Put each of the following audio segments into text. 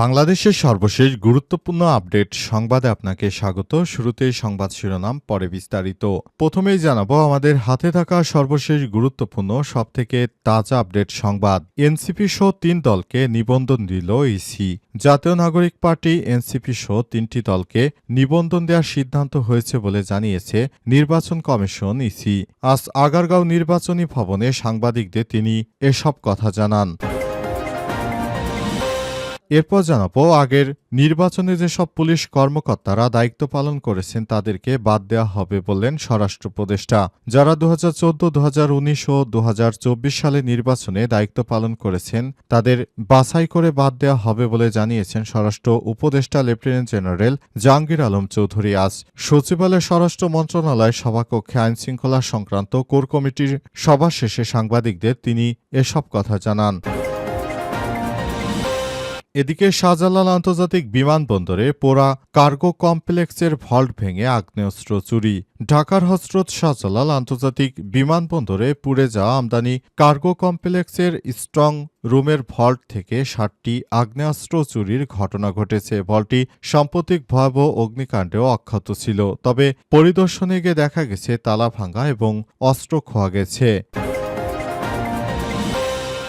বাংলাদেশের সর্বশেষ গুরুত্বপূর্ণ আপডেট সংবাদে আপনাকে স্বাগত। শুরুতেই সংবাদ শিরোনাম, পরে বিস্তারিত। প্রথমেই জানাব, আমাদের হাতে থাকা সর্বশেষ গুরুত্বপূর্ণ, সবথেকে তাজা আপডেট সংবাদ। এনসিপি সহ তিন দলকে নিবন্ধন দিল ইসি জাতীয় নাগরিক পার্টি এনসিপি সহ তিনটি দলকে নিবন্ধন দেওয়ার সিদ্ধান্ত হয়েছে বলে জানিয়েছে নির্বাচন কমিশন ইসি আজ আগারগাঁও নির্বাচনী ভবনে সাংবাদিকদের তিনি এসব কথা জানান। এরপর জানাব, আগের নির্বাচনে যেসব পুলিশ কর্মকর্তারা দায়িত্ব পালন করেছেন তাদেরকে বাদ দেওয়া হবে বললেন স্বরাষ্ট্র উপদেষ্টা। যারা দু হাজার চোদ্দ দু হাজার উনিশ ও দু হাজার চব্বিশ সালে নির্বাচনে দায়িত্ব পালন করেছেন, তাদের বাছাই করে বাদ দেওয়া হবে বলে জানিয়েছেন স্বরাষ্ট্র উপদেষ্টা লেফটেন্যান্ট জেনারেল জাহাঙ্গীর আলম চৌধুরী। আজ সচিবালয় স্বরাষ্ট্র মন্ত্রণালয় সভাকক্ষে আইনশৃঙ্খলা সংক্রান্ত কোর কমিটির সভা শেষে সাংবাদিকদের তিনি এসব কথা জানান। এদিকে শাহজালাল আন্তর্জাতিক বিমানবন্দরে পোড়া কার্গো কমপ্লেক্সের ভল্ট ভেঙে আগ্নেয়াস্ত্র চুরি। ঢাকার হজরত শাহজালাল আন্তর্জাতিক বিমানবন্দরে পুড়ে যাওয়া আমদানি কার্গো কমপ্লেক্সের স্ট্রং রুমের ভল্ট থেকে ষাটটি আগ্নেয়াস্ত্র চুরির ঘটনা ঘটেছে। ভল্টটি সাম্প্রতিক ভয়াবহ অগ্নিকাণ্ডেও অক্ষত ছিল, তবে পরিদর্শনে গিয়ে দেখা গেছে, তালা ভাঙা এবং অস্ত্র খোয়া গেছে।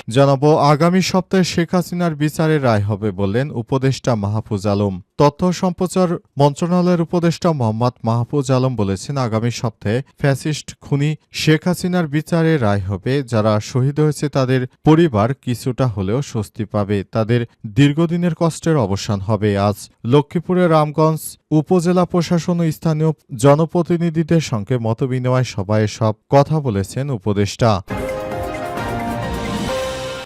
জানাব, আগামী সপ্তাহে শেখ হাসিনার বিচারে রায় হবে বললেন উপদেষ্টা মাহফুজ আলম। তথ্য সম্প্রচার মন্ত্রণালয়ের উপদেষ্টা মোহাম্মদ মাহফুজ আলম বলেছেন, আগামী সপ্তাহে ফ্যাসিস্ট খুনি শেখ হাসিনার বিচারে রায় হবে। যারা শহীদ হয়েছে তাদের পরিবার কিছুটা হলেও স্বস্তি পাবে। তাদের দীর্ঘদিনের কষ্টের অবসান হবে। আজ লক্ষ্মীপুরের রামগঞ্জ উপজেলা প্রশাসন ও স্থানীয় জনপ্রতিনিধিদের সঙ্গে মতবিনিময় সভায় সব কথা বলেছেন উপদেষ্টা।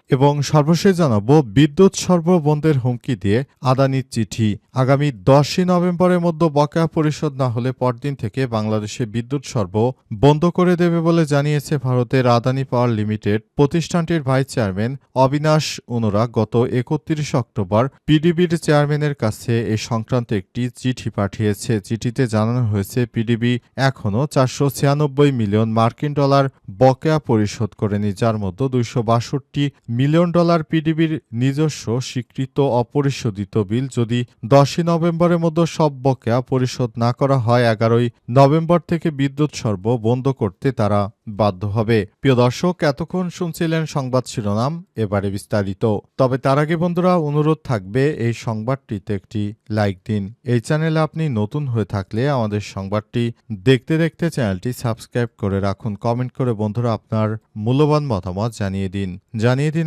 এবং সর্বশেষ জানাব, বিদ্যুৎ সরবরাহ বন্ধের হুমকি দিয়ে আদানির চিঠি। আগামী দশই নভেম্বরের মধ্যে বকেয়া পরিশোধ না হলে পরদিন থেকে বাংলাদেশে বিদ্যুৎ সরবরাহ বন্ধ করে দেবে বলে জানিয়েছে ভারতের আদানি পাওয়ার লিমিটেড। প্রতিষ্ঠানটির ভাইস চেয়ারম্যান অবিনাশ অনুরাগ গত একত্রিশ অক্টোবর পিডিবির চেয়ারম্যানের কাছে এ সংক্রান্ত একটি চিঠি পাঠিয়েছে। চিঠিতে জানানো হয়েছে, পিডিবি এখনও চারশো ছিয়ানব্বই মিলিয়ন মার্কিন ডলার বকেয়া পরিশোধ করেনি, যার মধ্যে দুইশো বাষট্টি মিলিয়ন ডলার পিডিবির নিজস্ব স্বীকৃত অপরিশোধিত বিল যদি দশই নভেম্বরের মধ্যে সব বকেয়া পরিশোধ না করা হয় এগারোই নভেম্বর থেকে বিদ্যুৎ সর্ব বন্ধ করতে তারা বাধ্য হবে। প্রিয় দর্শক, এতক্ষণ শুনছিলেন সংবাদ শিরোনাম, এবারে বিস্তারিত। তবে তার আগে বন্ধুরা, অনুরোধ থাকবে এই সংবাদটিতে একটি লাইক দিন। এই চ্যানেলে আপনি নতুন হয়ে থাকলে আমাদের সংবাদটি দেখতে দেখতে চ্যানেলটি সাবস্ক্রাইব করে রাখুন। কমেন্ট করে বন্ধুরা আপনার মূল্যবান মতামত জানিয়ে দিন। জানিয়ে দিন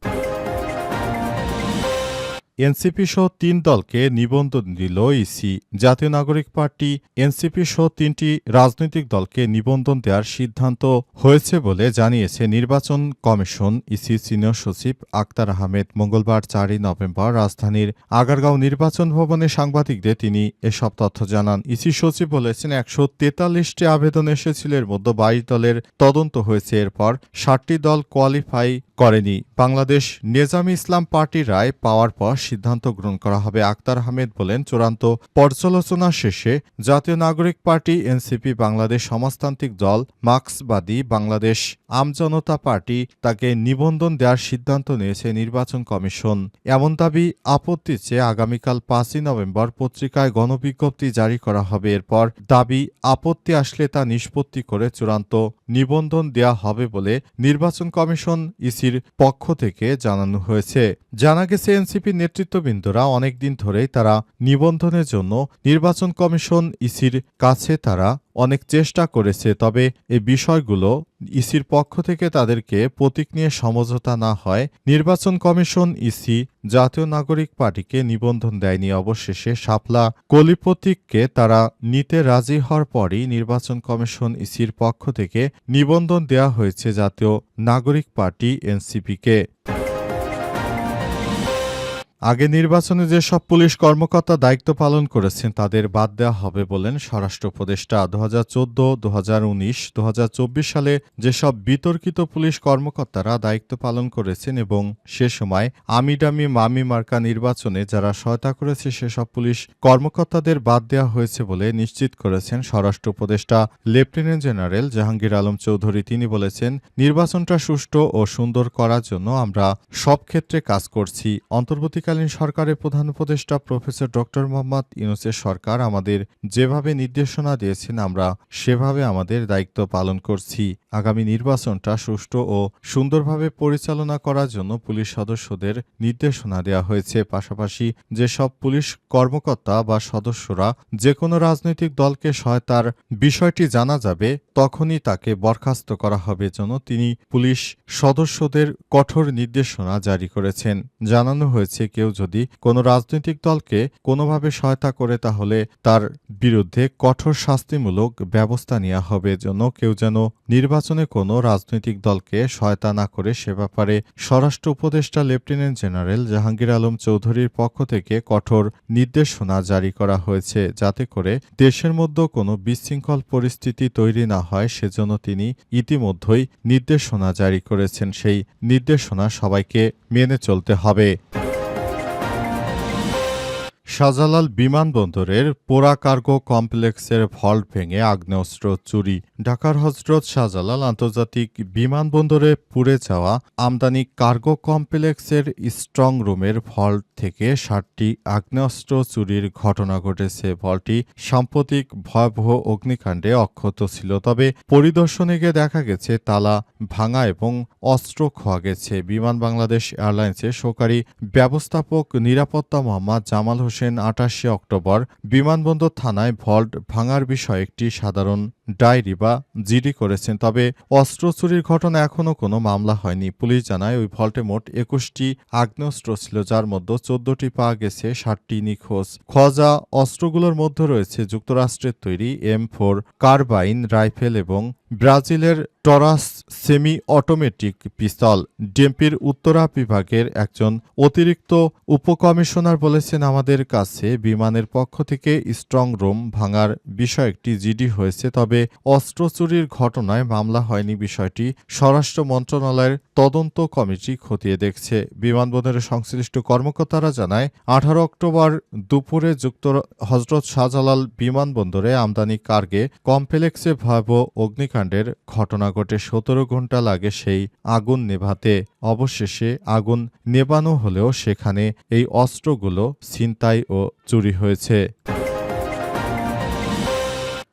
এনসিপি সহ তিন দলকে নিবন্ধন দিল ইসি। জাতীয় নাগরিক পার্টি এনসিপি সহ তিনটি রাজনৈতিক দলকে নিবন্ধন দেওয়ার সিদ্ধান্ত হয়েছে বলে জানিয়েছে নির্বাচন কমিশন। ইসি সিনিয়র সচিব আক্তার আহমেদ মঙ্গলবার চারই নভেম্বর রাজধানীর আগারগাঁও নির্বাচন ভবনে সাংবাদিকদের তিনি এসব তথ্য জানান। ইসি সচিব বলেছেন, একশো তেতাল্লিশটি আবেদন এসেছিল, এর মধ্যে বাইশ দলের তদন্ত হয়েছে। এরপর ষাটটি দল কোয়ালিফাই করেনি। বাংলাদেশ নেজামি ইসলাম পার্টির রায় পাওয়ার পর সিদ্ধান্ত গ্রহণ করা হবে আক্তার আহমেদ বলেন, চূড়ান্ত পর্যালোচনা শেষে জাতীয় নাগরিক পার্টি, এনসিপি, বাংলাদেশ সমাজতান্ত্রিক দল, মার্ক্সবাদী বাংলাদেশ আমজনতা পার্টি তাকে নিবন্ধন দেওয়ার সিদ্ধান্ত নিয়েছে নির্বাচন কমিশন। এমন দাবি আপত্তি চেয়ে আগামীকাল পাঁচই নভেম্বর পত্রিকায় গণবিজ্ঞপ্তি জারি করা হবে। এরপর দাবি আপত্তি আসলে তা নিষ্পত্তি করে চূড়ান্ত নিবন্ধন দেয়া হবে বলে নির্বাচন কমিশন ইসির পক্ষ থেকে জানানো হয়েছে। জানা গেছে, এনসিপি নেতৃত্ববৃন্দরা অনেকদিন ধরেই তারা নিবন্ধনের জন্য নির্বাচন কমিশন ইসির কাছে তারা অনেক চেষ্টা করেছে, তবে এ বিষয়গুলো ইসির পক্ষ থেকে তাদেরকে প্রতীক নিয়ে সমঝোতা না হয়। নির্বাচন কমিশন, ইসি, জাতীয় নাগরিক পার্টিকে নিবন্ধন দেয়নি। অবশেষে শাপলা কলি প্রতীককে তারা নিতে রাজি হওয়ার পরই নির্বাচন কমিশন ইসির পক্ষ থেকে নিবন্ধন দেয়া হয়েছে জাতীয় নাগরিক পার্টি, এনসিপিকে। আগে নির্বাচনে যেসব পুলিশ কর্মকর্তা দায়িত্ব পালন করেছেন, তাদের বাদ দেওয়া হবে বলেন স্বরাষ্ট্র উপদেষ্টা। দু হাজার চোদ্দ দু উনিশ চব্বিশ সালে যেসব বিতর্কিত পুলিশ কর্মকর্তারা দায়িত্ব পালন করেছেন এবং সে সময় আমিডামি মামি মার্কা নির্বাচনে যারা সহায়তা করেছে, সেসব পুলিশ কর্মকর্তাদের বাদ দেওয়া হয়েছে বলে নিশ্চিত করেছেন স্বরাষ্ট্র উপদেষ্টা। লেফটেন্যান্ট জেনারেল জাহাঙ্গীর আলম চৌধুরী, তিনি বলেছেন, নির্বাচনটা সুষ্ঠু ও সুন্দর করার জন্য আমরা সব ক্ষেত্রে কাজ করছি। অন্তর্বর্তীকালীন সরকারের প্রধান উপদেষ্টা প্রফেসর ডক্টর মোহাম্মদ ইউনুসের সরকার আমাদের যেভাবে নির্দেশনা দিয়েছেন, আমরা সেভাবে আমাদের দায়িত্ব পালন করছি। আগামী নির্বাচনটা সুষ্ঠু ও সুন্দরভাবে পরিচালনা করার জন্য পুলিশ সদস্যদের নির্দেশনা দেওয়া হয়েছে। পাশাপাশি যেসব পুলিশ কর্মকর্তা বা সদস্যরা যে কোনো রাজনৈতিক দলকে সহায়তার বিষয়টি জানা যাবে, তখনই তাকে বরখাস্ত করা হবে জন্য তিনি পুলিশ সদস্যদের কঠোর নির্দেশনা জারি করেছেন। জানানো হয়েছে কেউ যদি কোনো রাজনৈতিক দলকে কোনোভাবে সহায়তা করে, তাহলে তার বিরুদ্ধে কঠোর শাস্তিমূলক ব্যবস্থা নেওয়া হবে। জন্য কেউ যেন নির্বাচনে কোনো রাজনৈতিক দলকে সহায়তা না করে, সে ব্যাপারে স্বরাষ্ট্র উপদেষ্টা লেফটেন্যান্ট জেনারেল জাহাঙ্গীর আলম চৌধুরীর পক্ষ থেকে কঠোর নির্দেশনা জারি করা হয়েছে, যাতে করে দেশের মধ্যে কোনো বিশৃঙ্খল পরিস্থিতি তৈরি না হয়। সেজন্য তিনি ইতিমধ্যেই নির্দেশনা জারি করেছেন। সেই নির্দেশনা সবাইকে মেনে চলতে হবে। শাহজালাল বিমানবন্দরের পোড়া কার্গো কমপ্লেক্সের ভল্ট ভেঙে আগ্নেয়াস্ত্র চুরি। ঢাকার হজরত শাহজালাল আন্তর্জাতিক বিমানবন্দরে পুড়ে যাওয়া আমদানি কার্গো কমপ্লেক্সের স্ট্রং রুমের ভল্ট থেকে ষাটটি আগ্নেয়াস্ত্র চুরির ঘটনা ঘটেছে। ভল্টটি সাম্প্রতিক ভয়াবহ অগ্নিকাণ্ডে অক্ষত ছিল, তবে পরিদর্শনে গিয়ে দেখা গেছে, তালা ভাঙা এবং অস্ত্র খোয়া গেছে। বিমান বাংলাদেশ এয়ারলাইন্সের সহকারী ব্যবস্থাপক নিরাপত্তা মোহাম্মদ জামাল হোসেন আটাশে অক্টোবর বিমানবন্দর থানায় ভল্ট ভাঙার বিষয়ে একটি সাধারণ ডায়েরি বা জিডি করেছেন। তবে অস্ত্র চুরির ঘটনা এখনও কোনো মামলা হয়নি। পুলিশ জানায়, ওই ভল্টে মোট একুশটি আগ্নেয়াস্ত্র ছিল, যার মধ্যে চোদ্দটি পাওয়া গেছে, ষাটটি নিখোঁজ। খোঁজা অস্ত্রগুলোর মধ্যে রয়েছে যুক্তরাষ্ট্রের তৈরি এম ফোর কার্বাইন রাইফেল এবং ব্রাজিলের টরাস সেমি অটোমেটিক পিস্তল। ডিএমপির উত্তরা বিভাগের একজন অতিরিক্ত উপকমিশনার বলেছেন, আমাদের কাছে বিমানের পক্ষ থেকে স্ট্রং রুম ভাঙার বিষয় একটি জিডি হয়েছে, তবে অস্ত্র চুরির ঘটনায় মামলা হয়নি বিষয়টি। স্বরাষ্ট্র মন্ত্রণালয়ের তদন্ত কমিটি খতিয়ে দেখছে। বিমানবন্দরের সংশ্লিষ্ট কর্মকর্তারা জানায়, আঠারো অক্টোবর দুপুরে যুক্ত হজরত শাহজালাল বিমানবন্দরে আমদানি কার্গে কমপ্লেক্সে ভয়াবহ অগ্নিকাণ্ডের ঘটনা ঘটে। সতেরো ঘণ্টা লাগে সেই আগুন নেভাতে। অবশেষে আগুন নেবানো হলেও সেখানে এই অস্ত্রগুলো ছিনতাই ও চুরি হয়েছে।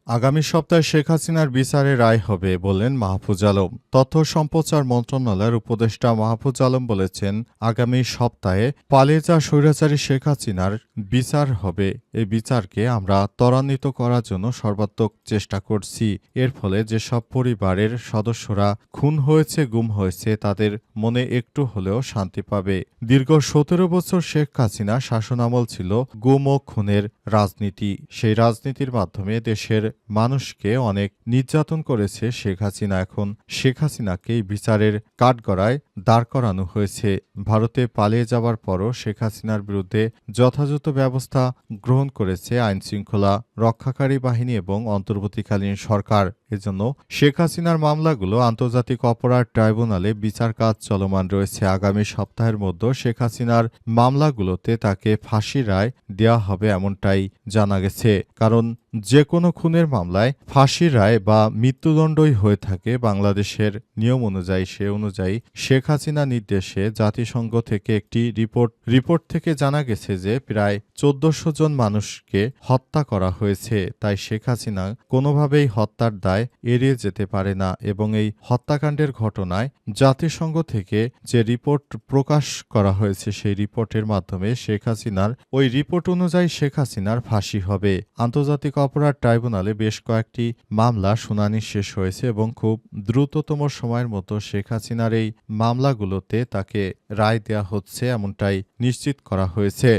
আগামী সপ্তাহে শেখ হাসিনার বিচারে রায় হবে বললেন মাহফুজ আলম। তথ্য সম্প্রচার মন্ত্রণালয়ের উপদেষ্টা মাহফুজ আলম বলেছেন, আগামী সপ্তাহে পালিয়ে যা স্বৈরাচারী শেখ হাসিনার বিচার হবে। এই বিচারকে আমরা ত্বরান্বিত করার জন্য সর্বাত্মক চেষ্টা করছি। এর ফলে যেসব পরিবারের সদস্যরা খুন হয়েছে, গুম হয়েছে, তাদের মনে একটু হলেও শান্তি পাবে। দীর্ঘ সতেরো বছর শেখ হাসিনা শাসনামল ছিল গুম ও খুনের রাজনীতি। সেই রাজনীতির মাধ্যমে দেশের মানুষকে অনেক নির্যাতন করেছে শেখ হাসিনা। এখন শেখ হাসিনাকে এই বিচারের কাঠগড়ায় দাঁড় করানো হয়েছে। ভারতে পালিয়ে যাওয়ার পরও শেখ হাসিনার বিরুদ্ধে যথাযথ ব্যবস্থা গ্রহণ করেছে আইনশৃঙ্খলা রক্ষাকারী বাহিনী এবং অন্তর্বর্তীকালীন সরকার। এজন্য শেখ হাসিনার মামলাগুলো আন্তর্জাতিক অপরাধ ট্রাইব্যুনালে বিচার কাজ চলমান রয়েছে। আগামী সপ্তাহের মধ্যে শেখ হাসিনার মামলাগুলোতে তাকে ফাঁসি রায় দেওয়া হবে এমনটাই জানা গেছে। কারণ যে কোনো খুনের মামলায় ফাঁসি রায় বা মৃত্যুদণ্ডই হয়ে থাকে বাংলাদেশের নিয়ম অনুযায়ী, সে অনুযায়ী শেখ হাসিনা নির্দেশে জাতিসংঘ থেকে একটি রিপোর্ট রিপোর্ট থেকে জানা গেছে যে প্রায় চোদ্দশো জন মানুষকে হত্যা করা হয়েছে। তাই শেখ হাসিনা কোনোভাবেই হত্যার দায় এড়িয়ে যেতে পারে না এবং এই হত্যাকাণ্ডের ঘটনায় জাতিসংঘ থেকে যে রিপোর্ট প্রকাশ করা হয়েছে সেই রিপোর্টের মাধ্যমে শেখ হাসিনার, ওই রিপোর্ট অনুযায়ী শেখ হাসিনার ফাঁসি হবে। আন্তর্জাতিক অপরাধ ট্রাইব্যুনালে বেশ কয়েকটি মামলা শুনানি শেষ হয়েছে এবং খুব দ্রুততম সময়ের মতো শেখ হাসিনার এই মামলাগুলোতে তাকে রায় দেয়া হচ্ছে এমনটাই নিশ্চিত করা হয়েছে।